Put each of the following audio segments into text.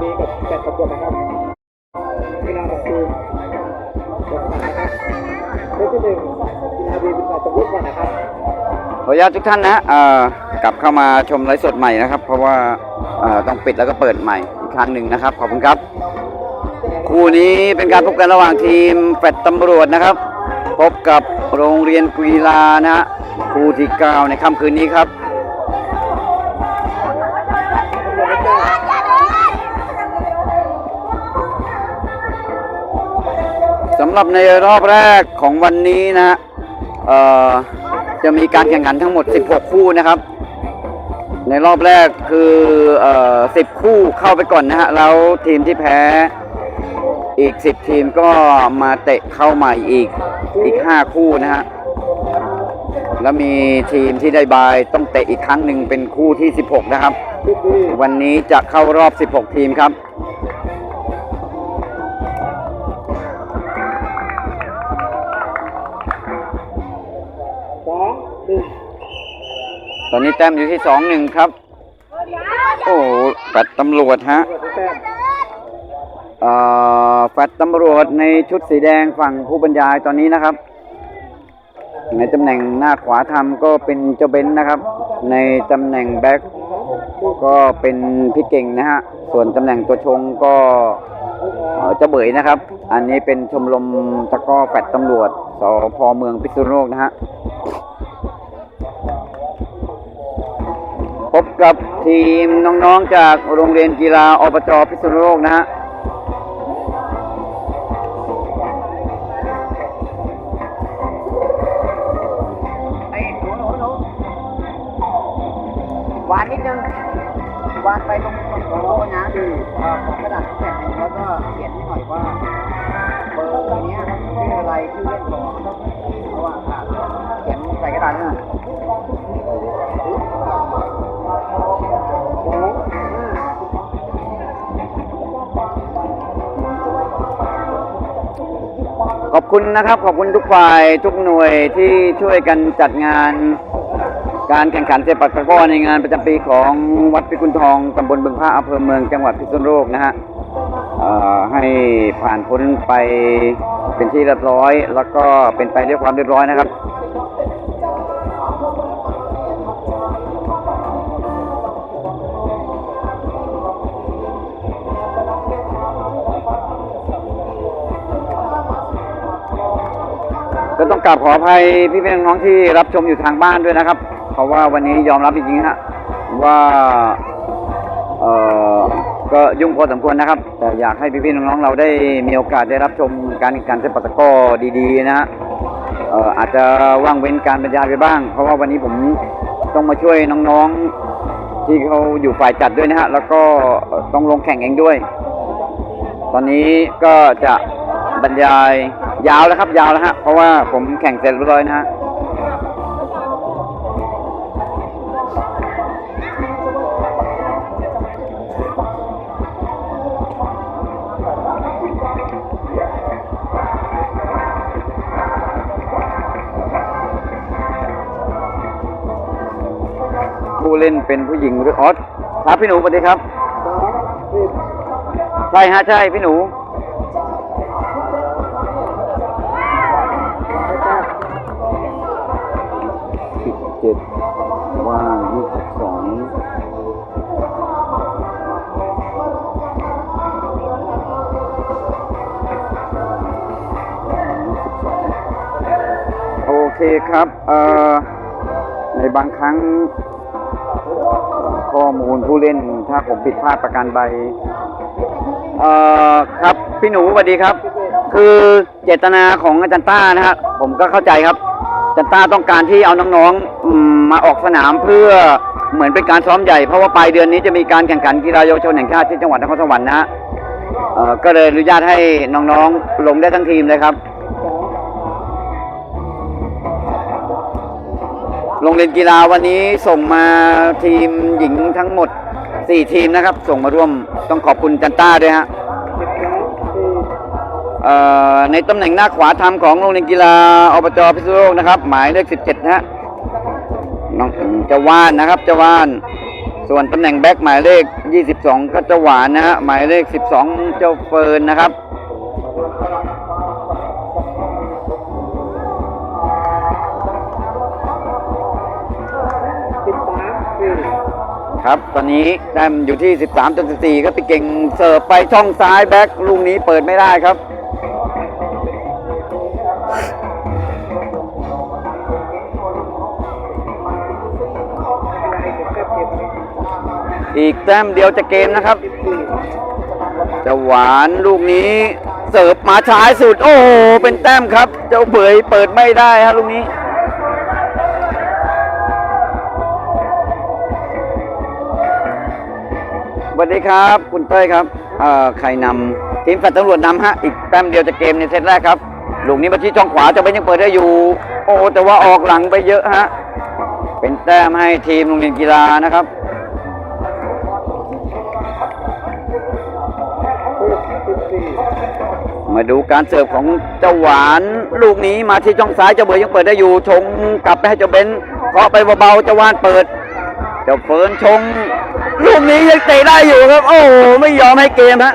บีกับแปดตำรวจนะครับกีฬาของตูนลงนะครับเซตที่หนึ่งกีฬาบีเป็นฝ่ายตำรวจก่อนนะครับขออนุญาตทุกท่านนะเอ่อกลับเข้ามาชมไลฟ์สดใหม่นะครับ เพราะว่าเอ่อต้องปิดแล้วก็เปิดใหม่อีกครั้งหนึ่งนะครับขอบคุณครับ คู่นี้เป็นการพบกันระหว่างทีมแฟดตำรวจนะครับ พบกับโรงเรียนกีฬานะฮะคู่ที่เก้าในค่ำคืนนี้ครับำหรับในรอบแรกของวันนี้นะฮะจะมีการแข่งขันทั้งหมด 16 คู่นะครับ ในรอบแรกคืออ10 คู่เข้าไปก่อนนะฮะแล้วทีมที่แพ้อีก 10 ทีมก็มาเตะเข้าใหม่อีกอีก 5 คู่นะฮะแล้วมีทีมที่ได้บายต้องเตะอีกครั้งหนึ่งเป็นคู่ที่ 16 นะครับ วันนี้จะเข้ารอบ 16 ทีมครับ ตอนนี้แต้มอยู่ที่2-1ครับ โอ้แฟดตำรวจฮะแต้มเอ่อแฟดตำรวจในชุดสีแดงฝั่งผู้บรรยายตอนนี้นะครับ ในตำแหน่งหน้าขวาทำก็เป็นเจ้าเบนนะครับ ในตำแหน่งแบ็คก็เป็นพี่เก่งนะฮะ ส่วนตำแหน่งตัวชงก็เจ้าเบยนะครับ อันนี้เป็นชมรมตะก้อแฟดตำรวจสพเมืองพิษณุโลกนะฮะ พบกับทีมน้องๆจากโรงเรียนกีฬาอบจพิษณุโลกนะฮะไอ้หนูหนูหนูวานนิดนึงวานไปตรงตรงโต๊ะนะดูเอ่ของกระดาษแผ่นหนึ่งแล้วก็เขียนให้หน่อยว่าเบอร์เนี้ยชื่ออะไรชื่อเล่นของเพราะว่าเขียนใส่กระดาษนั่ ขอบคุณนะครับ ขอบคุณทุกฝ่ายทุกหน่วยที่ช่วยกันจัดงานการแข่งขันเซปักตะกร้อในงานประจำปีของวัดพิกุลทองตำบลบึงพระอำเภอเมืองจังหวัดพิษณุโลกนะฮะให้ผ่านพ้นไปเป็นที่เรียบร้อย แล้วก็เป็นไปด้วยความเรียบร้อยนะครับ ก็ต้องกราบขออภัยพี่พี่น้องๆที่รับชมอยู่ทางบ้านด้วยนะครับ เพราะว่าวันนี้ยอมรับจริงๆฮะว่าเออก็ยุ่งพอสมควรนะครับ แต่อยากให้พี่พี่ๆน้องๆเราได้มีโอกาสได้รับชมการแข่งขันเซปัตตะก้อดีๆนะฮะเอออาจจะว่างเว้นการบรรยายไปบ้าง เพราะว่าวันนี้ผมต้องมาช่วยน้องๆที่เขาอยู่ฝ่ายจัดด้วยนะฮะแล้วก็ต้องลงแข่งเองด้วย ตอนนี้ก็จะบรรยาย ยาวแล้วครับ ยาวแล้วฮะเพราะว่าผมแข่งเสร็จเรียบร้อยนะฮะผู้เล่นเป็นผู้หญิงหรือออสครับพี่หนูสวัสดีครับ ใช่ฮะใช่พี่หนู เคครับในบางครั้งข้อมูลผู้เล่นถ้าผมผิดพลาดประการใบครับพี่หนูสวัสดีครับ คือเจตนาของอาจารย์ต้านะฮะผมก็เข้าใจครับอาจารย์ต้าต้องการที่เอาน้องๆมาออกสนามเพื่อเหมือนเป็นการซ้อมใหญ่เพราะว่าปลายเดือนนี้จะมีการแข่งขันกีฬาเยาวชนแห่งชาติที่จังหวัดนครสวรรค์นะฮะก็เลยอนุญาตให้น้องๆลงได้ทั้งทีมเลยครับ โรงเรียนกีฬาวันนี้ส่งมาทีมหญิงทั้งหมด 4 ทีมนะครับ ส่งมาร่วมต้องขอบคุณจันต้าด้วยฮะในตำแหน่งหน้าขวาทำของโรงเรียนกีฬาอบจพิษณุโลกนะครับ หมายเลข 17 นะฮะน้องเจะว่านนะครับเจะว่าน ส่วนตำแหน่งแบ็คหมายเลข 22 ก็เจ้าหวานนะฮะหมายเลข 12 เจ้าเฟิร์นนะครับ ครับ ตอนนี้แต้มอยู่ที่ 13จน14ครับพี่เก่งเสิร์ฟไปช่องซ้ายแบ็คลูกนี้เปิดไม่ได้ครับ อีกแต้มเดียวจะเกมนะครับ จะหวานลูกนี้ เสิร์ฟมาช้ายสุด โอ้โห เป็นแต้มครับ เจ้าเบยเปิดไม่ได้ฮะลูกนี้ วัสดีครับ คุณเต้ยครับเอ่อใครนำทีมแฟลตำรวจนำฮะอีกแต้มเดียวจะเกมในเซตแรกครับลูกนี้มาที่ช่องขวาเจะเป็นยังเปิดได้อยู่ โอ้แต่ว่าออกหลังไปเยอะฮะเป็นแต้มให้ทีมโรงเรียนกีฬานะครับมาดูการเสิร์ฟของเจ้าหวานลูกนี้มาที่ช่องซ้ายเจ้าเบยยังเปิดได้อยู่ชงกลับไปให้เจ้าเบนเคาะไปเบาๆเจ้าหวานเปิด เจ้าเฟิร์นชงลูกนี้ยังเตะได้อยู่ครับ โอ้โหไม่ยอมให้เกมฮะ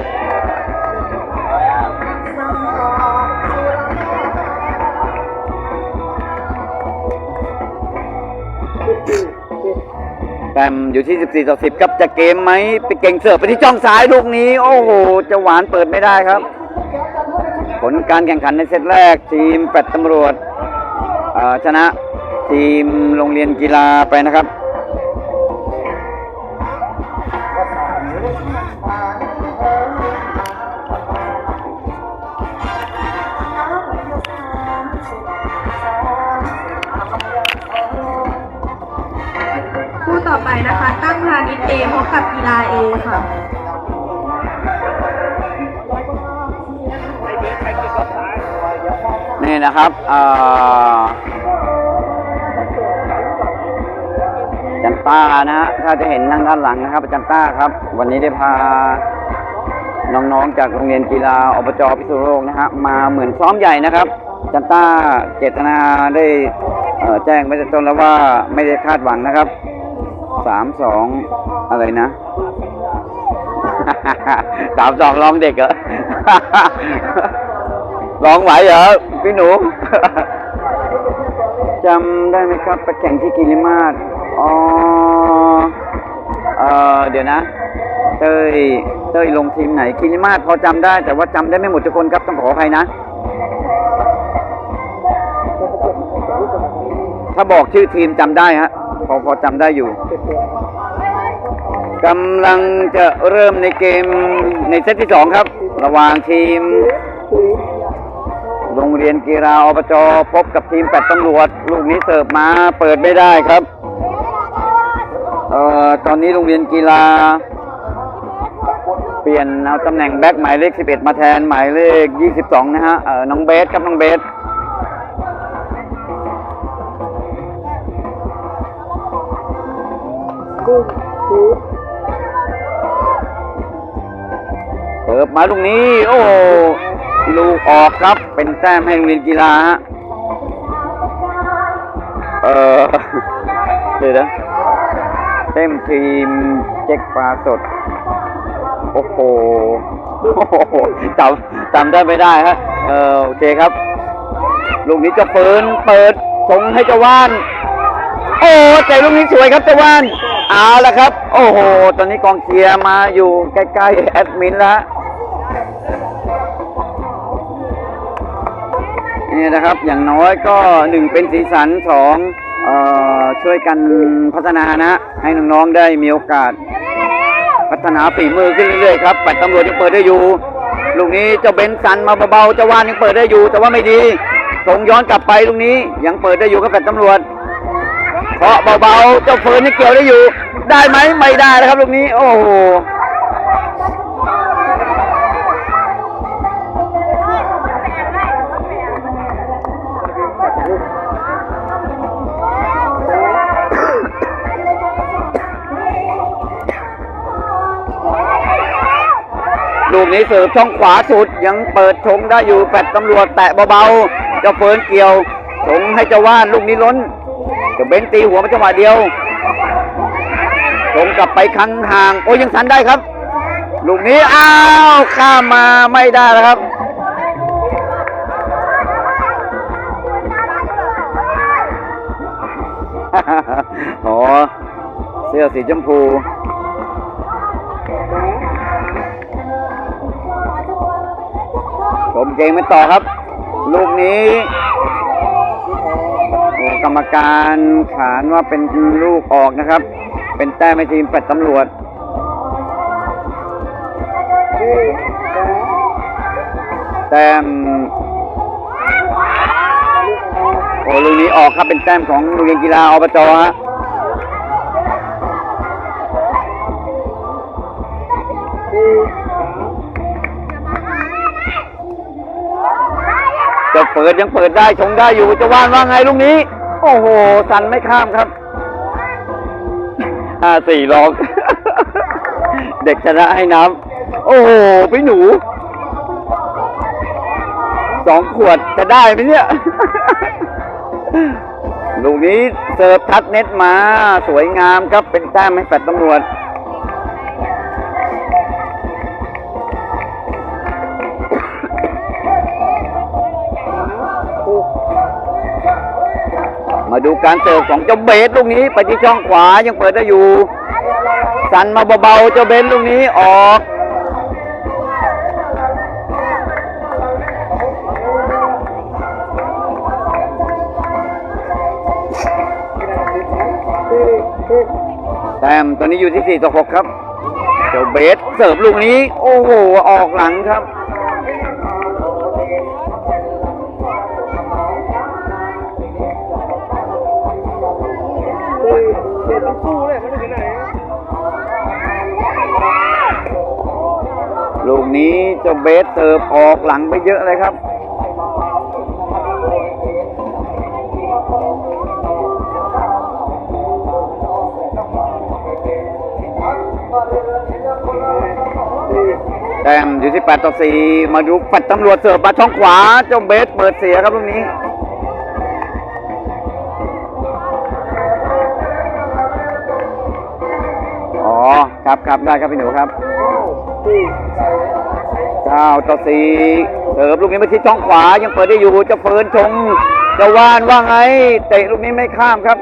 สิบสี่สิบแต้มอยู่ที่ 14 ต่อ 10 ครับจะเกมไหมไปเก่งเสิร์ฟไปที่ช่องซ้ายลูกนี้ โอ้โหจะหวานเปิดไม่ได้ครับ ผลการแข่งขันในเซตแรก ทีมแปดตำรวจชนะทีมโรงเรียนกีฬาไปนะครับ นะคะ ตั้งพาณิชย์เอพบกับกีฬาเอค่ะนี่นะครับอ่จันต้านะฮะถ้าจะเห็นทางด้านหลังนะครับจันต้าครับ วันนี้ได้พาน้องๆ จากโรงเรียนกีฬาอบจพิษณุโลกนะฮะมาเหมือนซ้อมใหญ่นะครับจันต้าเจตนาได้แจ้งไว้แต่ต้นแล้วว่าไม่ได้คาดหวังนะครับ สามสองอะไรนะสามสองร้องเด็กเหรอร้องไหวเหรอพี่หนูจำได้ไหมครับไปแข่งที่กิริมาศอ๋อเออเดี๋ยวนะ เต้ยเต้ยลงทีมไหนกิริมาศพอจำได้ แต่ว่าจำได้ไม่หมดทุกคนครับต้องขออภัยนะ ถ้าบอกชื่อทีมจำได้ฮะ พอพอจำได้อยู่กำลังจะเริ่มในเกมในเซตที่สองครับ ระหว่างทีม โรงเรียนกีฬาอบจพบกับทีมแปดตำรวจ ลูกนี้เสิร์ฟมาเปิดไม่ได้ครับเอ่อตอนนี้โรงเรียนกีฬา เปลี่ยนเอาตำแหน่งแบ็คหมายเลข 11 มาแทนหมายเลข 22 นะฮะเอ่อน้องเบสครับน้องเบส กุ้งศูนย์เสิร์ฟมาลูกนี้ โอ้ลูกออกครับเป็นแต้มให้โรงเรียนกีฬาฮะเออเดี๋ยวนะเต็มทีมเจ๊กปลาสดโอ้โหโอ้โหจำจำได้ไม่ได้ฮะเออโอเคครับ ลูกนี้จะเปินเปิดส่งให้เจ้าว่าน โอ้แต่ลูกนี้สวยครับเจ้าว่าน เอาละครับ โอ้โห ตอนนี้กองเชียร์มาอยู่ใกล้ๆแอดมินแล้วนี่นะครับ อย่างน้อยก็หนึ่งเป็นสีสันสองเอ่อช่วยกันพัฒนานะให้น้องๆได้มีโอกาส พัฒนาฝีมือขึ้นเรื่อยๆครับปัดตำรวจยังเปิดได้อยู่ ลูกนี้เจ้าเบนซ์สันมาเบาๆเจ้าว่านยังเปิดได้อยู่ แต่ว่าไม่ดีส่งย้อนกลับไปลูกนี้ยังเปิดได้อยู่กับปัดตำรวจ เคาะเบาๆเจ้าเฟิร์นนี่เกี่ยวได้อยู่ ได้ไหมไม่ได้นะครับลูกนี้ โอ้โหลูกนี้เสิร์ฟช่องขวาสุดยังเปิดชงได้อยู่แปดตำรวจแตะเบาๆเจ้าเฟิร์นเกี่ยวชงให้เจ้าว่านลูกนี้ล้น เจ้าเบนตีหัวมาจังหวะเดียวเตรงกลับไปครั้งห่าง โอ้ยังสันได้ครับ ลูกนี้อ้าวข้ามมาไม่ได้แล้วครับอ๋อเสื้อสีชมพูผมเกมไม่ต่อครับ ลูกนี้ กรรมการขานว่าเป็นลูกออกนะครับ เป็นแต้มให้ทีมแปดตำรวจแต้มโอ้ลูกนี้ออกครับเป็นแต้มของโรงเรียนกีฬาอบจฮะจะเปิดยังเปิดได้ชงได้อยู่จะว่านว่าไงลูกนี้ โอ้โห สันไม่ข้ามครับห้าสี่ลองเด็กชนะให้น้ำโอ้โหพี่หนูสองขวดจะได้ไหมเนี่ย ลูกนี้เสิร์ฟทัดเน็ตมา สวยงามครับเป็นแต้มให้แฟดตำรวจ มาดูการเสิร์ฟของเจ้าเบสลูกนี้ไปที่ช่องขวายังเปิดได้อยู่ สันมาเบาๆเจ้าเบสลูกนี้ออกแต้มตอนนี้อยู่ที่4ต่อ6ครับ เจ้าเบสเสิร์ฟลูกนี้ โอ้โห ออกหลังครับ ต้องสู้เลยมันถึงไหนลูกนี้เจ้าเบสเสิร์ฟออกหลังไปเยอะเลยครับแต้มอยู่ที่8ต่อ4มาดูปัดตำรวจเสิร์ฟมาช่องขวาเจ้าเบสเปิดเสียครับลูกนี้ อ๋อ ครับครับได้ครับพี่หนูครับเก้าต่อสี่เสิร์ฟลูกนี้มาที่ช่องขวา ยังเปิดได้อยู่ จะเฟิร์นชง จะว่านว่าไง เตะลูกนี้ไม่ข้ามครับ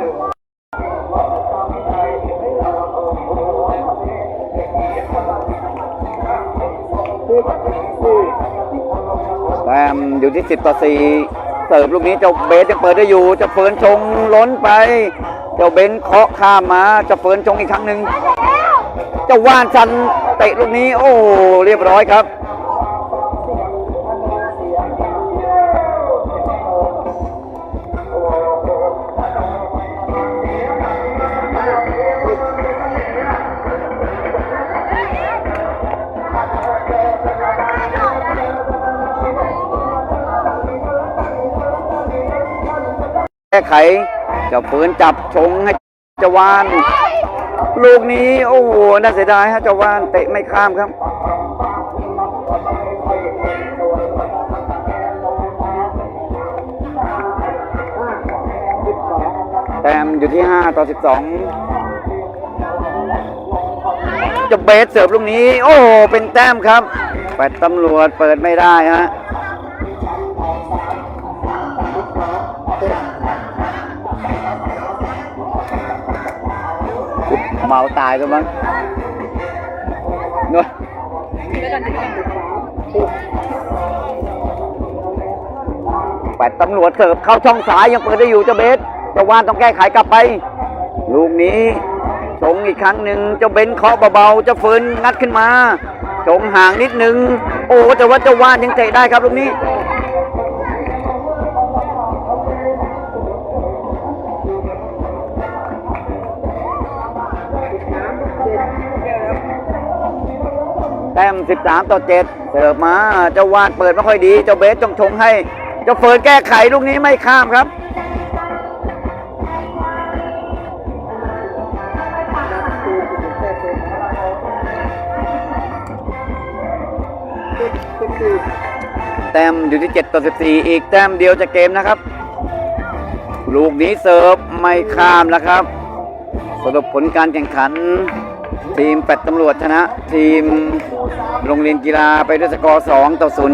แต้มอยู่ที่ 10 ต่อ 4 เสิร์ฟลูกนี้เจ้าเบสยังเปิดได้อยู่จ้าเฟิร์นชงล้นไป เจ้าเบนเคาะข้ามมาจ้าเฟิร์นชงอีกครั้งหนึ่ง เจ้าว่านชันเตะลูกนี้ โอ้เรียบร้อยครับแก้ไขจ้าปืนจับชงให้เจาวาน ลูกนี้โอ้โหน่าเสียดายฮะเจ้าว่านเตะไม่ข้ามครับ แต้มอยู่ที่ 5 ต่อ 12 จะเบสเสิร์ฟลูกนี้ โอ้โหเป็นแต้มครับแปดตำรวจเปิดไม่ได้ฮะ เมาตายกันมั้งนู่นแปดตำรวจเสิร์ฟเข้าช่องซ้ายยังเปิดได้อยู่เจ้าเบสเจ้าวานต้องแก้ไขกลับไป ลูกนี้ชงอีกครั้งหนึ่งเจ้าเบนเคาะเบาๆเจ้าเฟินงัดขึ้นมาชงห่างนิดนึง โอ้แต่ว่าเจ้าวานยังเตะได้ครับลูกนี้ แต้ม 13 ต่อ 7 เสิร์ฟมาเจ้าวานเปิดไม่ค่อยดี เจ้าเบสต้องชงให้ เจ้าเฟิร์นแก้ไขลูกนี้ไม่ข้ามครับแต้มอยู่ที่ 7 ต่อ 14 อีกแต้มเดียวจะเกมนะครับ ลูกนี้เสิร์ฟไม่ข้ามแล้วครับสรุปผลการแข่งขัน ทีมแปดตำรวจชนะ ทีมโรงเรียนกีฬาไปด้วยสกอร์2ต่อ0